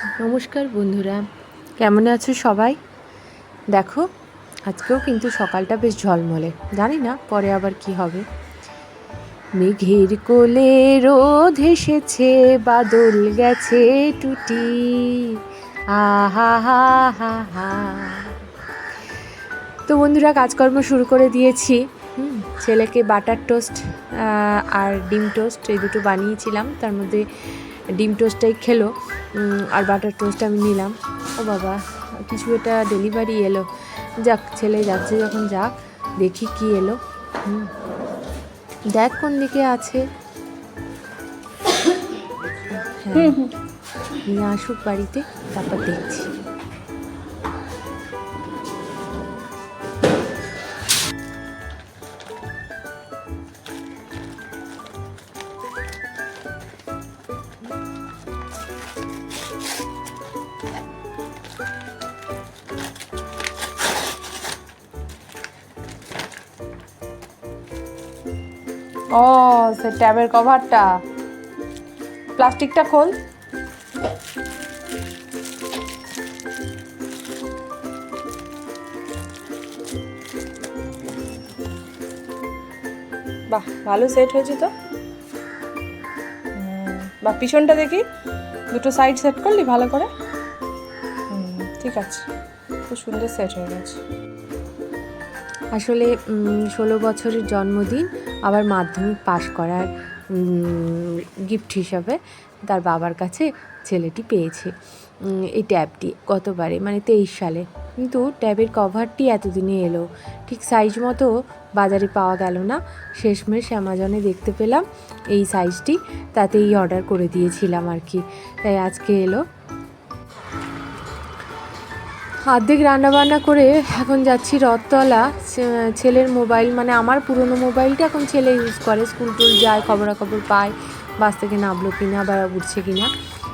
নমস্কার বন্ধুরা, কেমন আছো সবাই? দেখো, আজকেও কিন্তু সকালটা বেশ ঝলমলে। জানি না পরে আবার কি হবে। মেঘের কোলে রোদ এসেছে, বাদল গেছে টুটি। আহা, হা হা হা। তো বন্ধুরা, কাজকর্ম শুরু করে দিয়েছি। ছেলেকে বাটার টোস্ট আর ডিম টোস্ট এই দুটো বানিয়েছিলাম। তার মধ্যে ডিম টোস্টটাই খেলো। আর বাটার টোস্ট আমি নিলাম। ও বাবা কিছু এটা ডেলিভারি এলো। যাক ছেলে যাচ্ছে যখন যাক দেখি কি এলো। দেখ কোন দিকে আছে। হ্যাঁ। নিয়ে আসুক বাড়িতে তারপর দেখছি। ও, সে ট্যাবের কভারটা প্লাস্টিকটা খোল। বাহ, ভালো সেট হয়েছে তো। বাহ পিছনটা দেখি। দুটো সাইড সেট করলি ভালো করে? ঠিক আছে। খুব সুন্দর সেট হয়ে গেছে। আসলে ষোলো বছরের জন্মদিন আবার মাধ্যমিক পাশ করার গিফট হিসাবে তার বাবার কাছে ছেলেটি পেয়েছে এই ট্যাবটি গতবারে মানে তেইশ সালে। কিন্তু ট্যাবের কভারটি এতদিনে এলো, ঠিক সাইজ মতো বাজারে পাওয়া গেল না। শেষমেশ অ্যামাজনে দেখতে পেলাম এই সাইজটি তাতেই অর্ডার করে দিয়েছিলাম আর কি। তাই আজকে এলো। অর্ধেক রান্নাবান্না করে এখন যাচ্ছি রথতলা ছেলের মোবাইল মানে আমার পুরনো মোবাইলটা এখন ছেলে ইউজ করে। স্কুল টুল যায়, খবরাখবর পায়, বাস থেকে নামলো কিনা বা উঠছে কিনা।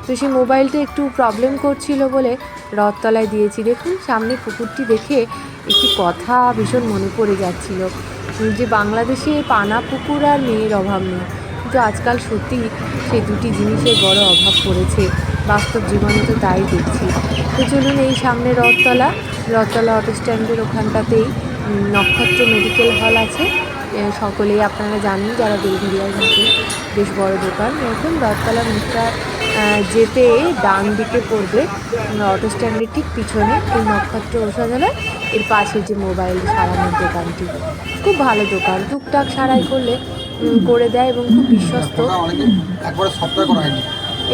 তো সেই মোবাইলটা একটু প্রবলেম করছিল বলে রথতলায় দিয়েছি। দেখুন, সামনে পুকুরটি দেখে একটি কথা ভীষণ মনে পড়ে যাচ্ছিল। যে বাংলাদেশে পানা পুকুর আর মেয়ের অভাব নেই। কিন্তু আজকাল সত্যি সেই দুটি জিনিসের বড় অভাব পড়েছে। বাস্তব জীবনে তো তাই দেখছি। তো চলুন এই সামনে রথতলা। রথতলা অটো স্ট্যান্ডের ওখানটাতেই নক্ষত্র মেডিকেল হল আছে। সকলেই আপনারা জানেন যারা বেলঘরিয়ায় থাকে বেশ বড় দোকান। এখন রথতলা মুখটা যেতে ডান দিকে পড়বে। অটো স্ট্যান্ডের ঠিক পিছনে এই নক্ষত্র ঔষধালয় এর পাশে যে মোবাইল সারানোর দোকানটি। খুব ভালো দোকান। টুকটাক সারাই করলে করে দেয় এবং খুব বিশ্বস্ত। একবারে করা হয়নি।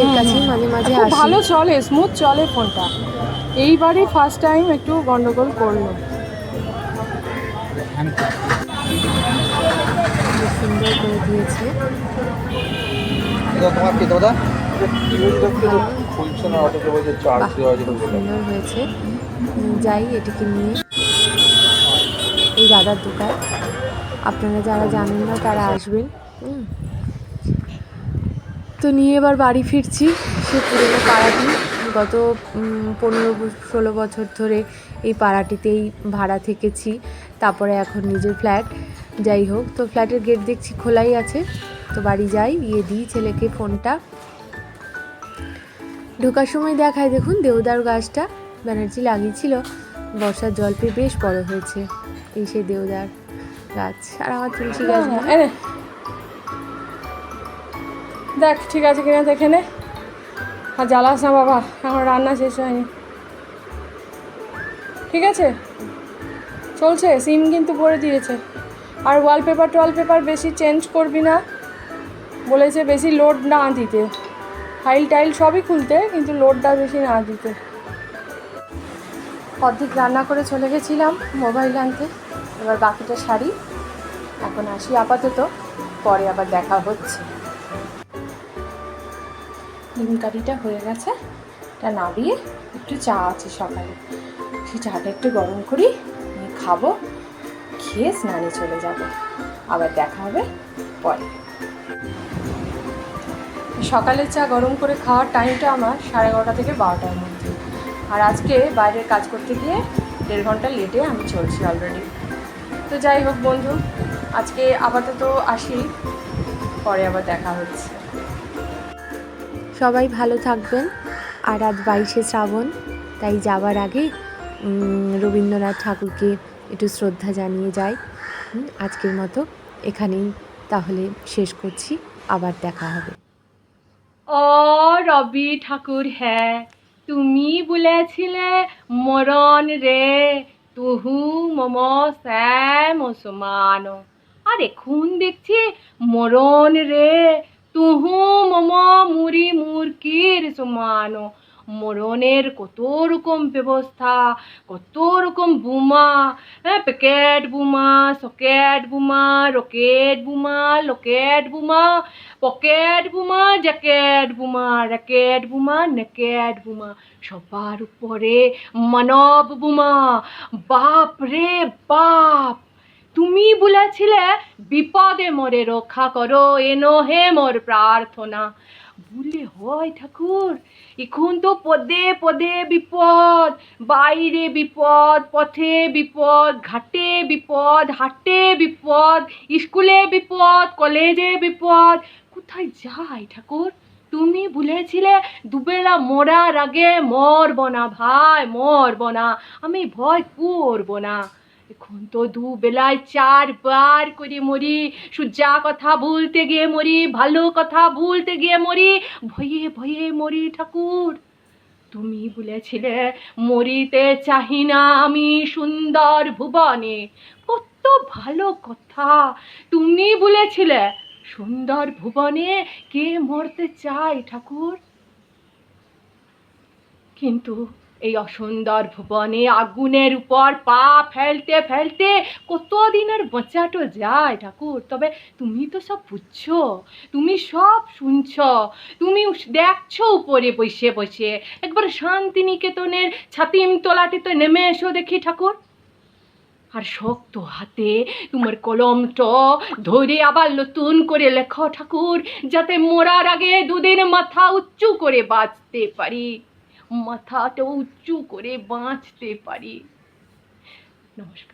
এর কাছেই মাঝে মাঝে খুব আসি। ভালো চলে স্মুথ চলে ফোনটা। এইবারই ফার্স্ট টাইম একটু গন্ডগোল করল। সুন্দর করে দিয়েছে। তোমার কি দাদা? খুলছে না অটোতে বলছে চার্জ দেওয়া যেত সুন্দর হয়েছে। যাই এটিকে নিয়ে এই দাদার দোকান। আপনারা যারা জানেন না তারা আসবেন। হুম। তো নিয়ে এবার বাড়ি ফিরছি। সে পুরনো পাড়াটি। গত পনেরো ষোলো বছর ধরে এই পাড়াটিতেই ভাড়া থেকেছি। তারপরে এখন নিজের ফ্ল্যাট। যাই হোক তো ফ্ল্যাটের গেট দেখছি খোলাই আছে। তো বাড়ি যাই গিয়ে দিই ছেলেকে ফোনটা। ঢোকার সময় দেখায় দেখুন দেওদার গাছটা ব্যানার্জি লাগিয়েছিল। বর্ষার জল পেয়ে বেশ বড় হয়েছে। এই সেই দেওদার গাছ। আর আমার তুলসী গাছ দেখ, ঠিক আছে কিনা দেখে নে। আর জ্বালাস না বাবা, আমার রান্না শেষ হয়নি। ঠিক আছে? চলছে, সিম কিন্তু ভরে দিয়েছে। আর ওয়ালপেপার টোয়ালপেপার বেশি চেঞ্জ করবি না। বলেছে বেশি লোড না দিতে। ফাইল টাইল সবই খুলতে, কিন্তু লোডটা বেশি না দিতে। অর্ধেক রান্না করে চলে গেছিলাম মোবাইল আনতে। এবার বাকিটা শাড়ি এখন আসি আপাতত, পরে আবার দেখা হচ্ছে। ডিম কারিটা হয়ে গেছে। এটা নাবিয়ে একটু চা আছে সকালে। সেই চাটা একটু গরম করি খাব, খেয়ে স্নানে চলে যাব। আবার দেখা হবে পরে। সকালের চা গরম করে খাওয়ার টাইমটা আমার সাড়ে এগারোটা থেকে বারোটার মধ্যে। আর আজকে বাইরের কাজ করতে গিয়ে দেড় ঘণ্টা লেটে আমি চলছি অলরেডি তো যাই হোক বন্ধু, আজকে আপাতত আসি, পরে আবার দেখা হচ্ছে। সবাই ভালো থাকবেন। আর আজ বাইশে শ্রাবণ, তাই যাবার আগে রবীন্দ্রনাথ ঠাকুরকে একটু শ্রদ্ধা জানিয়ে যাই। আজকের মতো এখানেই তাহলে শেষ করছি। আবার দেখা হবে। ও রবি ঠাকুর হ্যাঁ তুমি বলেছিলে মরণ রে, তুহু মম শ্যাম সমান। আর এখন দেখছি মরণ রে তুহু মম মুড়ি মুরকির সমান। মরণের কত রকম ব্যবস্থা, কত রকম বোমা হ্যাঁ প্যাকেট বোমা, সকেট বোমা, রকেট বোমা, লকেট বোমা, পকেট বোমা, জ্যাকেট বোমা, র্যাকেট বোমা, নেকেট বোমা, সবার উপরে মানব বোমা। বাপ রে বাপ! তুমি বলেছিলে, বিপদে মরে রক্ষা করো, এনো হে মোর প্রার্থনা। বললে হয় ঠাকুর, এখন তো পদে পদে বিপদ, বাইরে বিপদ, পথে বিপদ, ঘাটে বিপদ, হাটে বিপদ, স্কুলে বিপদ, কলেজে বিপদ, কোথায় যাই ঠাকুর? তুমি বলেছিলে, দুবেলা মরার আগে মরব না ভাই, মরব না, আমি ভয় করব না। এখন তো দুবেলায় চারবার করে মরি। সূর্যা কথা ভুলতে গিয়ে মরি, ভালো কথা ভুলতে গিয়ে মরি, ভয়ে ভয়ে মরি ঠাকুর। তুমি বলেছিলে, মরিতে চাহি না আমি সুন্দর ভুবনে। কত ভালো কথা। তুমি বলেছিলে, সুন্দর ভুবনে কে মরতে চায় ঠাকুর? কিন্তু এই অসুন্দর ভুবনে আগুনের উপর পা ফেলতে ফেলতে কতদিন আর বাঁচাটো যায় ঠাকুর। তবে তুমি তো সব বুঝছ, তুমি সব শুনছ, তুমি দেখছ উপরে বসে বসে। একবার শান্তিনিকেতনের ছাতিম তলাটিতে নেমে এসো দেখি ঠাকুর। আর শক্ত হাতে তোমার কলমটা ধরে আবার নতুন করে লেখো ঠাকুর, যাতে মরার আগে দুদিন মাথা উঁচু করে বাঁচতে পারি। মাথাটা উঁচু করে বাঁচতে পারি। নমস্কার।